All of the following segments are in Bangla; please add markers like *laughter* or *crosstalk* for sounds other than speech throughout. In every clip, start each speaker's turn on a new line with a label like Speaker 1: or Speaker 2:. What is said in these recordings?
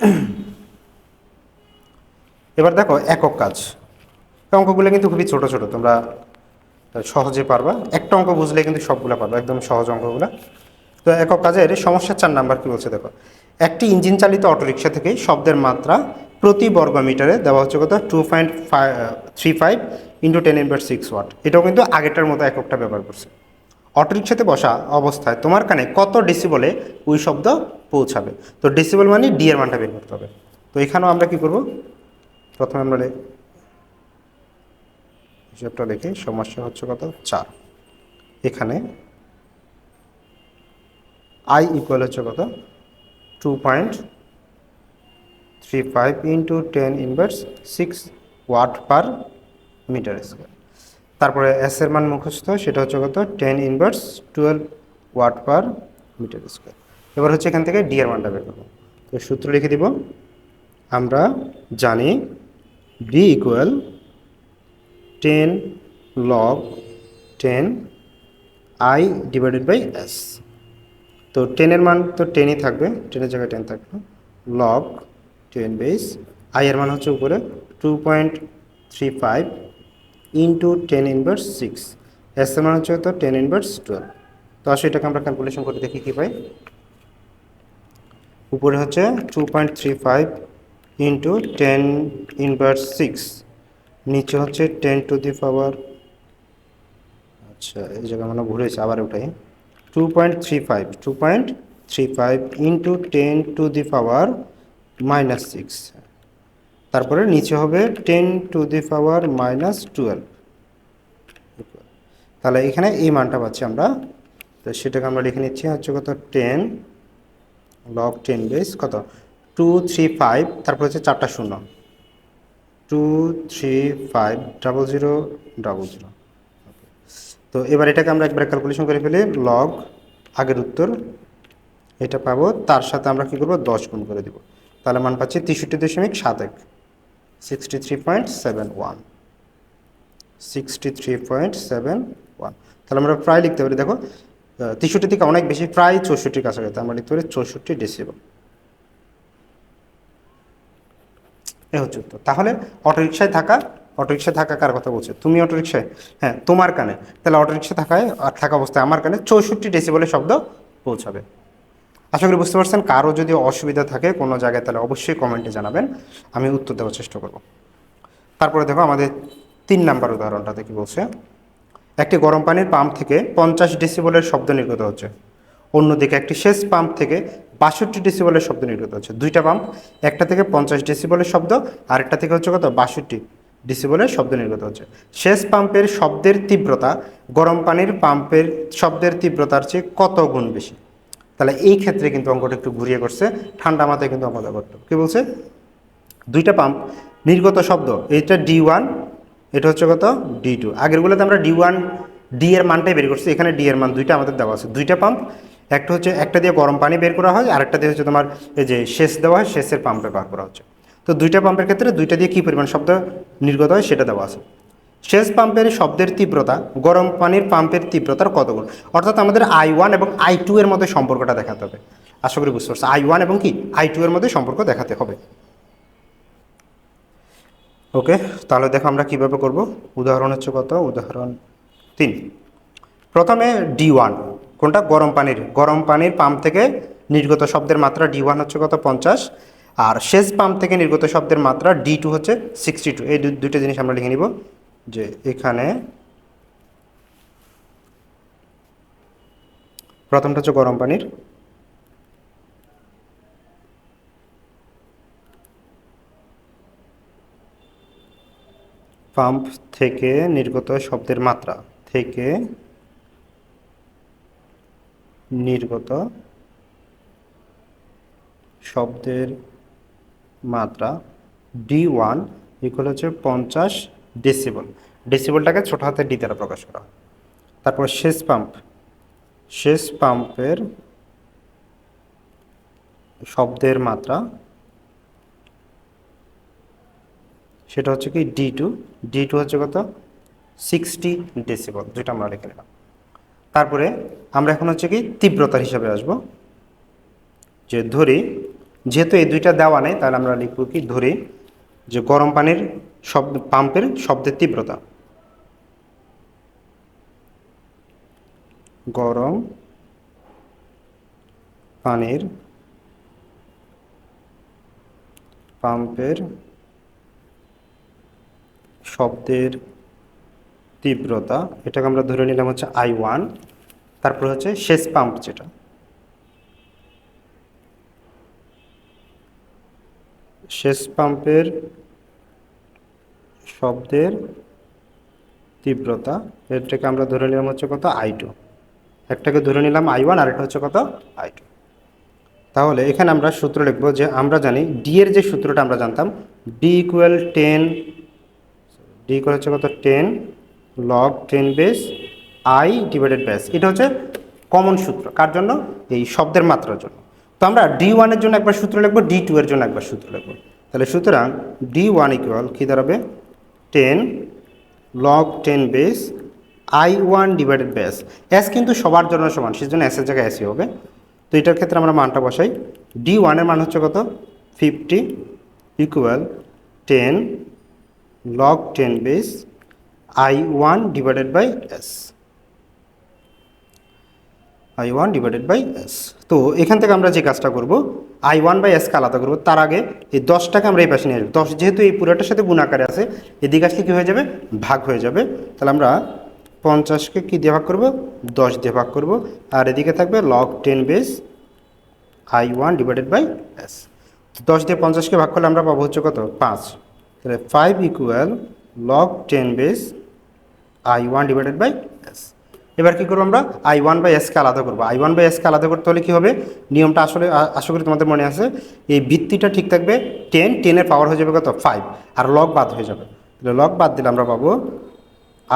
Speaker 1: *clears throat* এবার দেখো, একক কাজ। অঙ্কগুলো কিন্তু খুবই ছোট ছোট। তোমরা সহজে পারবা। একটা অঙ্ক বুঝলে কিন্তু সবগুলো পারবা, একদম সহজ অঙ্কগুলো। তো একক কাজের সমস্যা চার নাম্বার কি বলছে দেখো, একটি ইঞ্জিন চালিত অটোরিকশা থেকে শব্দের মাত্রা প্রতি বর্গ মিটারে দেওয়া হচ্ছে কত? Two point three five into ten inverse six watt এটাও কিন্তু আগেরটার মতো এককটা ব্যবহার করছে। অটোরিকশাতে বসা অবস্থায় তোমার কানে কত ডেসিবলে ওই শব্দ পৌঁছাবে। তো ডেসিবল মানে ডি এর মানটা বের করতে হবে। তো এখানেও আমরা কি করব? প্রথমে আমরা হিসাবটা লিখি সমস্যা হচ্ছে কত? চার। এখানে আই ইকুয়াল হচ্ছে কত? Two point three five into ten inverse six watt per metre square তারপরে এস এর মান মুখস্থ, সেটা হচ্ছে কত? Ten inverse twelve watt per metre square এবার হচ্ছে এখান থেকে ডি এর মানটা বের করব। তো সূত্র লিখে দিব, আমরা জানি D equal ten log ten I divided by S তো টেনের মান তো টেনই থাকবে টেনের জায়গায় টেন থাকবে। লগ টেন বেস আই এর মান হচ্ছে উপরে two point three five into ten inverse six S এর মান হচ্ছে তো টেন ইনভার্স টুয়েলভ তো আসলে এটাকে আমরা ক্যালকুলেশন করে দেখি কী পাই। উপরে হচ্ছে two point three five into ten inverse six নিচে হচ্ছে টেন টু দি পাওয়ার আচ্ছা এই জায়গায় মানে ভুল হয়েছে আবার ওটাই two point three five two point three five into ten to the power minus six তারপরে নিচে হবে ten to the power minus twelve তাহলে এখানে এই মানটা পাচ্ছি আমরা। তো সেটাকে আমরা লিখে নিচ্ছি হচ্ছে কত? টেন লগ টেন বেস কত? টু থ্রি ফাইভ তারপর হচ্ছে চারটা শূন্য। Two three five double zero double zero তো এবার এটাকে আমরা একবার ক্যালকুলেশন করে ফেলি লগ আগের উত্তর। এটা পাবো, তার সাথে আমরা কী করব? দশ গুণ করে দিব। তাহলে মান পাচ্ছি তেষট্টি দশমিক সাত এক। Sixty three point seven one sixty three point seven one তাহলে আমরা প্রায় লিখতে পারি, দেখো তেষট্টি থেকে অনেক বেশি, প্রায় চৌষট্টির কাছাকাছি আমরা লিখতে পারি চৌষট্টি ডেসিবল এ হচ্ছে উত্তর। তাহলে অটোরিকশায় থাকা অটোরিকশায় থাকা কার কথা বলছে? তুমি অটোরিকশায়? হ্যাঁ তোমার কানে। তাহলে অটোরিকশা থাকায়, আর থাকা অবস্থায় আমার কানে চৌষট্টি ডেসিবলের শব্দ পৌঁছাবে। আশা করি বুঝতে পারছেন, কারও যদি অসুবিধা থাকে কোনো জায়গায়, তাহলে অবশ্যই কমেন্টে জানাবেন, আমি উত্তর দেওয়ার চেষ্টা করব। তারপরে দেখো আমাদের তিন নাম্বার উদাহরণটা দেখি বলছে। একটি গরম পানির পাম্প থেকে পঞ্চাশ ডেসিবলের শব্দ নির্গত হচ্ছে। অন্যদিকে একটি শেষ পাম্প থেকে বাষট্টি ডেসিবলের শব্দ নির্গত হচ্ছে। দুইটা পাম্প, একটা থেকে পঞ্চাশ ডেসিবলের শব্দ, আরেকটা থেকে হচ্ছে কত? বাষট্টি ডেসিবলের শব্দ নির্গত হচ্ছে। শেষ পাম্পের শব্দের তীব্রতা গরম পানির পাম্পের শব্দের তীব্রতার চেয়ে কত গুণ বেশি? তাহলে এই ক্ষেত্রে কিন্তু অঙ্কটা একটু ঘুরিয়ে করছে। ঠান্ডা মাথায় কিন্তু অঙ্কটা করতে। কি বলছে? দুইটা পাম্প, নির্গত শব্দ, এইটা ডি ওয়ান এটা হচ্ছে কত? ডি টু আগেরগুলোতে আমরা ডি ওয়ান ডি এর মানটাই বের করছি। এখানে ডি এর মান দুইটা আমাদের দেওয়া আছে। দুইটা পাম্প একটা হচ্ছে, একটা দিয়ে গরম পানি বের করা হয়, আরেকটা দিয়ে হচ্ছে তোমার এই যে শেষ দেওয়া হয় শেষের পাম্প ব্যবহার করা হচ্ছে। তো দুইটা পাম্পের ক্ষেত্রে দুইটা দিয়ে কী পরিমাণ শব্দ নির্গত হয় সেটা দেওয়া আছে। শেষ পাম্পের শব্দের তীব্রতা, গরম পানির পাম্পের তীব্রতার কত গুণ অর্থাৎ আমাদের আই ওয়ান এবং আই টু এর মধ্যে সম্পর্কটা দেখাতে হবে। আশা করি বুঝতে পারছি। আই ওয়ান এবং কি? আই টু এর মধ্যে সম্পর্ক দেখাতে হবে। ওকে তাহলে দেখো আমরা কীভাবে করব? উদাহরণ হচ্ছে কত? উদাহরণ তিন। প্রথমে ডি ওয়ান কোনটা? গরম পানির গরম পানির পাম্প থেকে নির্গত শব্দের মাত্রা ডি ওয়ান হচ্ছে কত? পঞ্চাশ। আর শেষ পাম্প থেকে নির্গত শব্দের মাত্রা ডি টু হচ্ছে সিক্সটি টু এই দুইটা জিনিস আমরা লিখে নিব যে এখানে প্রথমটা হচ্ছে গরম পানির পাম্প থেকে নির্গত শব্দের মাত্রা থেকে নির্গত শব্দের মাত্রা ডি ওয়ান ইকুয়াল হচ্ছে পঞ্চাশ ডেসিবল ডেসিবলটাকে ছোট হাতে ডি দ্বারা প্রকাশ করা। তারপর শেষ পাম্প। শেষ পাম্পের শব্দের মাত্রা সেটা হচ্ছে কি ডি টু ডি টু হচ্ছে কত? সিক্সটি ডেসিবল যেটা আমরা লিখে নিলাম। তারপরে আমরা এখন হচ্ছে কি তীব্রতার হিসাবে আসব। যে ধরি, যেহেতু এই দুইটা দেওয়া নেই, তাহলে আমরা লিখব কি ধরি, যে গরম পানির শব্দ পাম্পের শব্দের তীব্রতা। গরম পানির পাম্পের শব্দের তীব্রতা, এটাকে আমরা ধরে নিলাম হচ্ছে আই ওয়ান তারপর হচ্ছে শেষ পাম্প যেটা। শেষ পাম্পের শব্দের তীব্রতা, এটাকে আমরা ধরে নিলাম হচ্ছে কত? আই টু একটাকে ধরে নিলাম আই ওয়ান আর একটা হচ্ছে কত? আই টু তাহলে এখানে আমরা সূত্র লিখব যে আমরা জানি ডি এর যে সূত্রটা আমরা জানতাম D equal ten D equal হচ্ছে কত? Ten log ten base I divided base এটা হচ্ছে কমন সূত্র। কার জন্য? এই শব্দের মাত্রার জন্য। তো আমরা ডি ওয়ানের জন্য একবার সূত্র লিখব ডি টু এর জন্য একবার সূত্র লিখব। তাহলে সুতরাং ডি ওয়ান ইকুয়াল কী দাঁড়াবে? Ten log ten base I one divided base S কিন্তু সবার জন্য সমান, সেজন্য এসের জায়গায় এসই হবে। তো এটার ক্ষেত্রে আমরা মানটা বসাই। ডি ওয়ানের মান হচ্ছে কত? Fifty equal ten ten base I one divided by S I one divided by S তো এখান থেকে আমরা যে কাজটা করব আই ওয়ান বাই এসকে আলাদা করব। তার আগে এই দশটাকে আমরা এই পাশে নিয়ে আসব। দশ যেহেতু এই পুরোটার সাথে গুণ আকারে আছে, এদিকে আসলে কী হয়ে যাবে? ভাগ হয়ে যাবে। তাহলে আমরা পঞ্চাশকে কী দিয়ে ভাগ করব? দশ দিয়ে ভাগ করব। আর এদিকে থাকবে log ten base I one divided by S দশ দিয়ে পঞ্চাশকে ভাগ করলে আমরা পাবো হচ্ছে কত? পাঁচ। তাহলে five equal log ten base I one divided by S এবার কী করব আমরা? আই ওয়ান বাই এসকে আলাদা করব। আই ওয়ান বাই এসকে আলাদা করতে হলে কী হবে? নিয়মটা আসলে, আশা করি তোমাদের মনে আছে। এই ভিত্তিটা ঠিক থাকবে টেন টেনের পাওয়ার হয়ে যাবে কত? ফাইভ আর লগ বাদ হয়ে যাবে। তাহলে লগ বাদ দিলে আমরা পাবো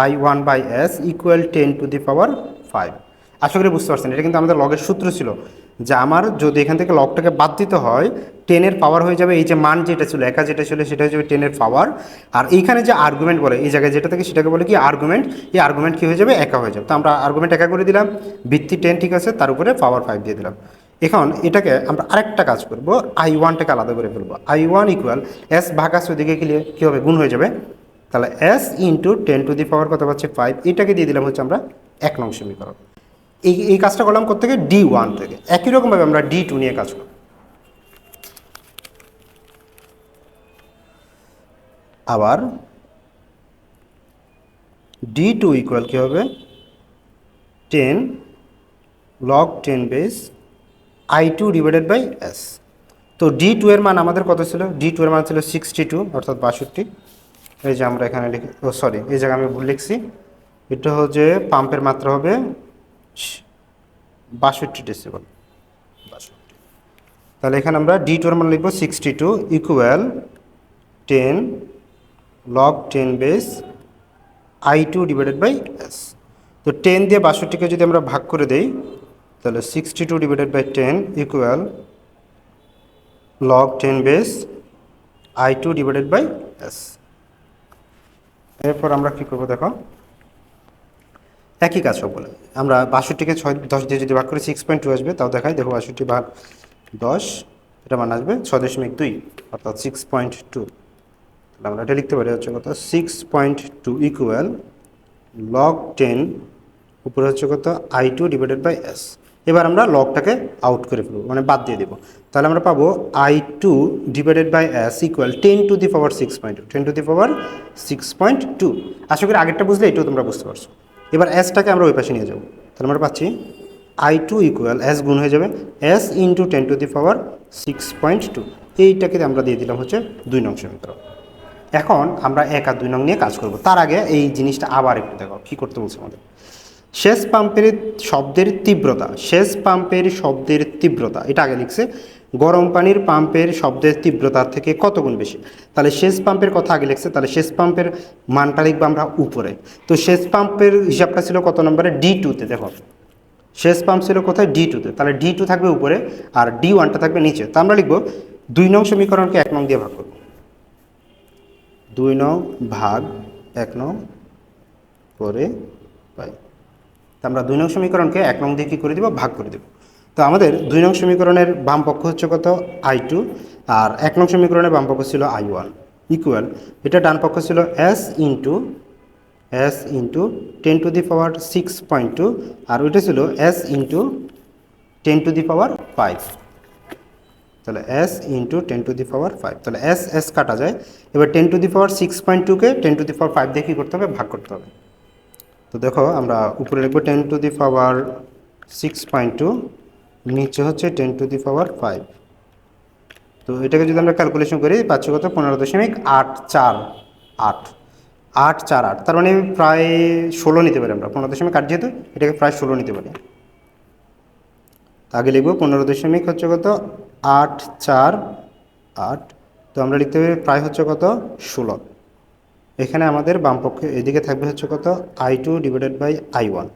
Speaker 1: I one by S equal ten to the power five আশা করি বুঝতে পারছেন। এটা কিন্তু আমাদের লগের সূত্র ছিল যে আমার যদি এখান থেকে লগটাকে বাদ দিতে হয় টেনের পাওয়ার হয়ে যাবে, এই যে মান যেটা ছিল, একা যেটা ছিল, সেটা হয়ে যাবে টেনের পাওয়ার আর এইখানে যে আর্গুমেন্ট বলে, এই জায়গায় যেটা থাকে, সেটাকে বলে কি আর্গুমেন্ট এই আর্গুমেন্ট কী হয়ে যাবে? একা হয়ে যাবে। তো আমরা আর্গুমেন্ট একা করে দিলাম, ভিত্তি টেন ঠিক আছে, তার উপরে পাওয়ার ফাইভ দিয়ে দিলাম। এখন এটাকে আমরা আরেকটা কাজ করব আই ওয়ানটাকে আলাদা করে ফেলব। আই ওয়ান ইকুয়াল এস ভাগাস ওদিকে গেলে কী হবে? গুণ হয়ে যাবে। তাহলে S into ten to the power কত পাচ্ছে? ফাইভ এটাকে দিয়ে দিলাম হচ্ছে আমরা এক নং সমীকরণ। এই এই কাজটা করলাম থেকে ডি ওয়ান থেকে। একই রকমভাবে আমরা ডি টু নিয়ে কাজ করব। আবার ডি টু ইকুয়াল কী হবে? Ten log ten base I two divided by S তো ডি টু এর মান আমাদের কত ছিল? ডি টু এর মান ছিল সিক্সটি টু অর্থাৎ বাষট্টি। এই যে আমরা এখানে লিখি, ও সরি এই জায়গায় আমি ভুল লিখছি। এটা হচ্ছে পাম্পের মাত্রা হবে বাষট্টি ডেসিবল তাহলে এখানে আমরা ডি টু এর মান লিখব sixty two equal ten log ten base I two divided by S তো টেন দিয়ে বাষট্টিকে যদি আমরা ভাগ করে দেই, তাহলে sixty two divided by ten equal log ten base I two divided by S এরপর আমরা কী করব দেখো? একই কাজ সব বলে আমরা বাষট্টিকে ছয়, দশ দিয়ে যদি ভাগ করে সিক্স পয়েন্ট টু আসবে, তাও দেখাই, দেখো বাষট্টি ভাগ দশ, এটা মান আসবে ছয় দশমিক দুই, অর্থাৎ সিক্স পয়েন্ট টু তাহলে আমরা এটা লিখতে পারি, হচ্ছে কত? Six point two equal log ten উপরে হচ্ছে কত? I two divided by S এবার আমরা লগটাকে আউট করে ফেলব মানে বাদ দিয়ে দেবো। তাহলে আমরা পাবো I two divided by S equal ten to the power six point two ten to the power six point two আশা করি আগেরটা বুঝলে, এটাও তোমরা বুঝতে পারছ। এবার এসটাকে আমরা ওই পাশে নিয়ে যাব। তাহলে আমরা পাচ্ছি আই টু ইকুয়াল এস গুণ হয়ে যাবে S into ten to the power six point two এইটাকে আমরা দিয়ে দিলাম হচ্ছে দুই নং সমীকরণ। এখন আমরা এক আর দুই নং নিয়ে কাজ করব। তার আগে এই জিনিসটা আবার একটু দেখো, কী করতে বলছে আমাদের? শেষ পাম্পের শব্দের তীব্রতা, শেষ পাম্পের শব্দের তীব্রতা, এটা আগে লিখছে, গরম পানির পাম্পের শব্দের তীব্রতার থেকে কত গুণ বেশি? তাহলে শেষ পাম্পের কথা আগে লিখছে, তাহলে শেষ পাম্পের মানটা লিখব আমরা উপরে। তো শেষ পাম্পের হিসাবটা ছিল কত নম্বরে? ডি টুতে দেখো। শেষ পাম্প ছিল কোথায়? ডি টুতে তাহলে ডি টু থাকবে উপরে আর ডি ওয়ানটা থাকবে নিচে। তা আমরা লিখব দুই নং সমীকরণকে এক নং দিয়ে ভাগ করব। দুই নং ভাগ এক নং করে পাই। তা আমরা দুই নং সমীকরণকে এক নং দিয়ে কী করে দেবো? ভাগ করে দেবো। তো আমাদের দুই নং সমীকরণের বাম পক্ষ হচ্ছে কত? I two. আর এক নং সমীকরণের বাম পক্ষ ছিল আই ওয়ান। ইকুয়াল, এটা ডান পক্ষ ছিল S into S into ten to the power six point two. আর ওইটা ছিল S into ten to the power five. তাহলে S into ten to the power five তাহলে এস এস কাটা যায়। এবার ten to the power six point টুকে ten to the power five দিয়ে কী করতে হবে? ভাগ করতে হবে। তো দেখো, আমরা উপরে লিখব ten to the power six point two নিচে হচ্ছে ten to the power five তো এটাকে যদি আমরা ক্যালকুলেশন করি, পাচ্ছি কত? পনেরো দশমিক আট চার আট। আট চার আট। তার মানে প্রায় ষোলো নিতে পারি আমরা। পনেরো দশমিক আট যেহেতু, এটাকে প্রায় ষোলো নিতে পারি। আগে লিখব, পনেরো দশমিক হচ্ছে কত? আট চার, আট। তো আমরা লিখতে পারি প্রায় হচ্ছে কত? ষোলো। এখানে আমাদের বামপক্ষে এদিকে থাকবে হচ্ছে কত? I two divided by I one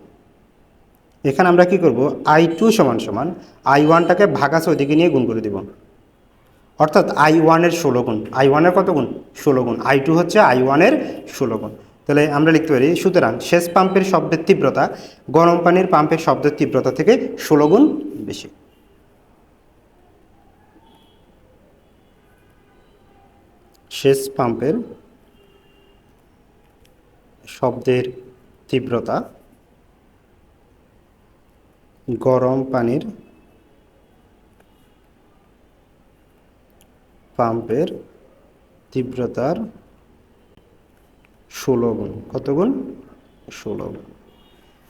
Speaker 1: এখানে আমরা কি করব? আই টু সমান সমান আই ওয়ানটাকে ভাগাছে ওইদিকে নিয়ে গুণ করে দিব। অর্থাৎ আই ওয়ানের ষোলো গুণ। আই ওয়ানের কত গুণ? ষোলো গুণ। আই টু হচ্ছে আই ওয়ানের ষোলো গুণ। তাহলে আমরা লিখতে পারি, সুতরাং শেষ পাম্পের শব্দের তীব্রতা গরম পানির পাম্পের শব্দের তীব্রতা থেকে ষোলো গুণ বেশি। শেষ পাম্পের শব্দের তীব্রতা, গরম পানির পাম্পের তীব্রতার ষোলো গুণ। কত গুণ? ষোলো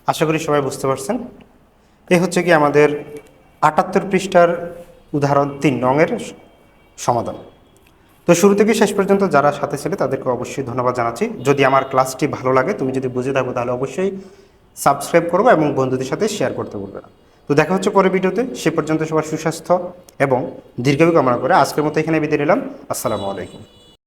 Speaker 1: আশা করি সবাই বুঝতে পারছেন। এ হচ্ছে কি আমাদের আটাত্তর পৃষ্ঠার উদাহরণ তিন রঙের সমাধান। তো শুরু থেকে শেষ পর্যন্ত যারা সাথে ছিল, তাদেরকে অবশ্যই ধন্যবাদ জানাচ্ছি। যদি আমার ক্লাসটি ভালো লাগে, তুমি যদি বুঝে থাকো, তাহলে অবশ্যই সাবস্ক্রাইব করব এবং বন্ধুদের সাথে শেয়ার করতে বলবে না। তো দেখা হচ্ছে পরের ভিডিওতে। সে পর্যন্ত সবার সুস্বাস্থ্য এবং দীর্ঘায়ু কামনা করে আজকের মতো এখানে বিদায় নিলাম। আসসালামু আলাইকুম।